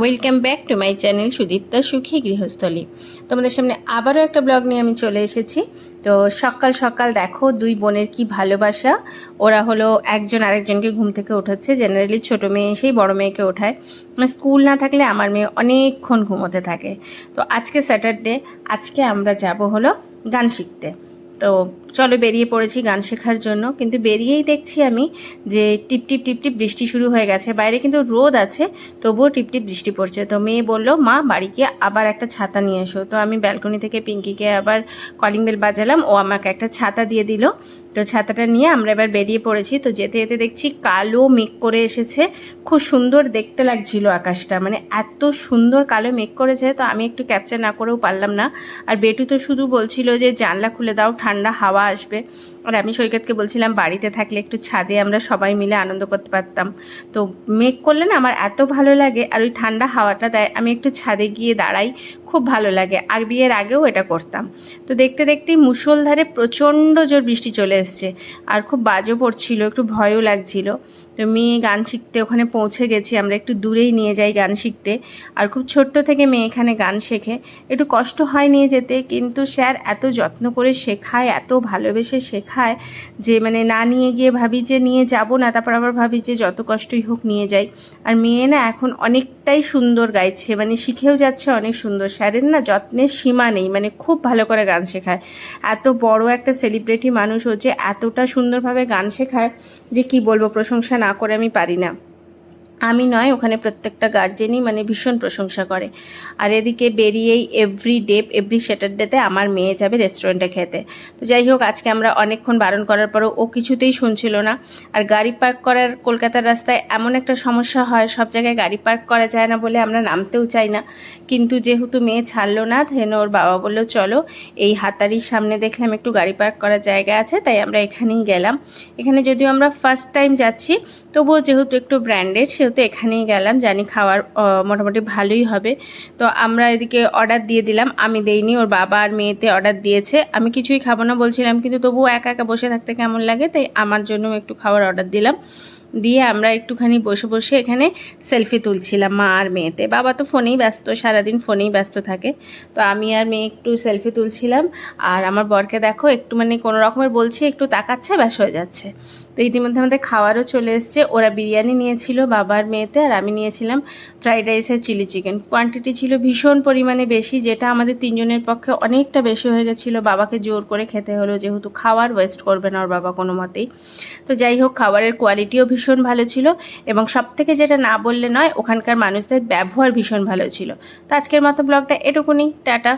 Welcome back to my channel Sudipta সুখী গৃহস্থলী তোমাদের সামনে আবারও একটা ব্লগ নিয়ে আমি চলে এসেছি। তো সকাল সকাল দেখো, দুই বোনের কি ভালোবাসা। ওরা হলো একজন আরেকজনকে ঘুম থেকে ওঠাচ্ছে জেনারেলি ছোটো মেয়ে এসেই বড় মেয়েকে ওঠায়। মানে স্কুল না থাকলে আমার মেয়ে অনেকক্ষণ ঘুমোতে থাকে। তো আজকে স্যাটারডে আজকে আমরা যাব হলো গান শিখতে। তো চলো বেরিয়ে পড়েছি গান শেখার জন্য। কিন্তু বেরিয়েই দেখছি আমি যে টিপ টিপ টিপ টিপ বৃষ্টি শুরু হয়ে গেছে। বাইরে কিন্তু রোদ আছে, তবুও টিপ টিপ বৃষ্টি পড়ছে। তো মেয়ে বলল, মা, বাড়ি গিয়ে আবার একটা ছাতা নিয়ে এসো। তো আমি ব্যালকনি থেকে পিঙ্কিকে আবার কলিং বেল বাজালাম। ও আমাকে একটা ছাতা দিয়ে দিল। তো ছাতাটা নিয়ে আমরা এবার বেরিয়ে পড়েছি। তো যেতে যেতে দেখছি কালো মেঘ করে এসেছে। খুব সুন্দর দেখতে লাগছিল আকাশটা। মানে এত সুন্দর কালো মেঘ করেছে, তো আমি একটু ক্যাপচার না করেও পারলাম না। আর বেটু তো শুধু বলছিল যে জানলা খুলে দাও ঠান্ডা হাওয়া আসবে। আর আমি সৈকতকে বলছিলাম, বাড়িতে থাকলে একটু ছাদে আমরা সবাই মিলে আনন্দ করতে পারতাম। তো মেঘ করলে না আমার এত ভালো লাগে, আর ওই ঠান্ডা হাওয়াটা দেয়। আমি একটু ছাদে গিয়ে দাঁড়াই, খুব ভালো লাগে। আর বিয়ের আগেও এটা করতাম। তো দেখতে দেখতেই মুষলধারে প্রচণ্ড জোর বৃষ্টি চলে এসছে। আর খুব বাজও পড়ছিল, একটু ভয়ও লাগছিল। তো মেয়ে গান শিখতে ওখানে পৌঁছে গেছি। আমরা একটু দূরেই নিয়ে যাই গান শিখতে। আর খুব ছোট্ট থেকে মেয়ে এখানে গান শেখে। একটু কষ্ট হয় নিয়ে যেতে, কিন্তু স্যার এত যত্ন করে শেখায়, এত ভালোবেসে শেখায় যে মানে না নিয়ে গিয়ে ভাবি যে নিয়ে যাব না, তারপর আবার ভাবি যে যত কষ্টই হোক নিয়ে যাই। আর মেয়ে না এখন অনেকটাই সুন্দর গাইছে মানে শিখেও যাচ্ছে অনেক সুন্দর। স্যারের না যত্নের সীমা নেই মানে খুব ভালো করে গান শেখায়। এত বড় একটা সেলিব্রিটি মানুষ হচ্ছে এতটা সুন্দরভাবে গান শেখায় যে কি বলব, প্রশংসা না করে আমি পারি না। আমি নয়, ওখানে প্রত্যেকটা গার্জেনই মানে ভীষণ প্রশংসা করে। আর এদিকে বেরিয়েই এভরি ডে এভরি স্যাটারডেতে আমার মেয়ে যাবে রেস্টুরেন্টে খেতে। তো যাই হোক, আজকে আমরা অনেকক্ষণ বারণ করার পরও ও কিছুতেই শুনছিল না। আর গাড়ি পার্ক করার কলকাতার রাস্তায় এমন একটা সমস্যা হয়, সব জায়গায় গাড়ি পার্ক করা যায় না বলে আমরা নামতেও চাই না। কিন্তু যেহেতু মেয়ে ছাড়লো না ধেন ওর বাবা বলল, চলো, এই হাতারির সামনে দেখলাম একটু গাড়ি পার্ক করার জায়গা আছে, তাই আমরা এখানেই গেলাম। এখানে যদিও আমরা ফার্স্ট টাইম যাচ্ছি, তবুও যেহেতু একটু ব্র্যান্ডেড সেহেতু এখানেই গেলাম, জানি খাওয়ার মোটামুটি ভালোই হবে। তো আমরা এদিকে অর্ডার দিয়ে দিলাম, আমি দেইনি, ওর বাবা আর মেয়েতে অর্ডার দিয়েছে। আমি কিছুই খাব না বলছিলাম, কিন্তু তবুও একা একা বসে থাকতে কেমন লাগে, তাই আমার জন্য একটু খাওয়ার অর্ডার দিলাম। দিয়ে আমরা একটুখানি বসে বসে এখানে সেলফি তুলছিলাম মা আর মেয়েতে। বাবা তো ফোনেই ব্যস্ত, সারাদিন ফোনেই ব্যস্ত থাকে। তো আমি আর মেয়ে একটু সেলফি তুলছিলাম। আর আমার বরকে দেখো একটু মানে কোনো রকমের বলছি, একটু তাকাচ্ছে, ব্যাস হয়ে যাচ্ছে। তো ইতিমধ্যে আমাদের খাওয়ারও চলে এসছে। ওরা বিরিয়ানি নিয়েছিল বাবার মেয়েতে, আর আমি নিয়েছিলাম ফ্রাইড রাইসের চিলি চিকেন কোয়ান্টিটি ছিল ভীষণ পরিমাণে বেশি, যেটা আমাদের তিনজনের পক্ষে অনেকটা বেশি হয়ে গেছিল। বাবাকে জোর করে খেতে হলো, যেহেতু খাওয়ার ওয়েস্ট করবে না ওর বাবা কোনো মতেই। তো যাই হোক, খাবারের কোয়ালিটিও ভীষণ ভালো ছিল এবং সব থেকে যেটা না বললে নয়, ওখানকার মানুষদের ব্যবহার ভীষণ ভালো ছিল। তো আজকের মতো ব্লগটা এটুকুনি। টাটা।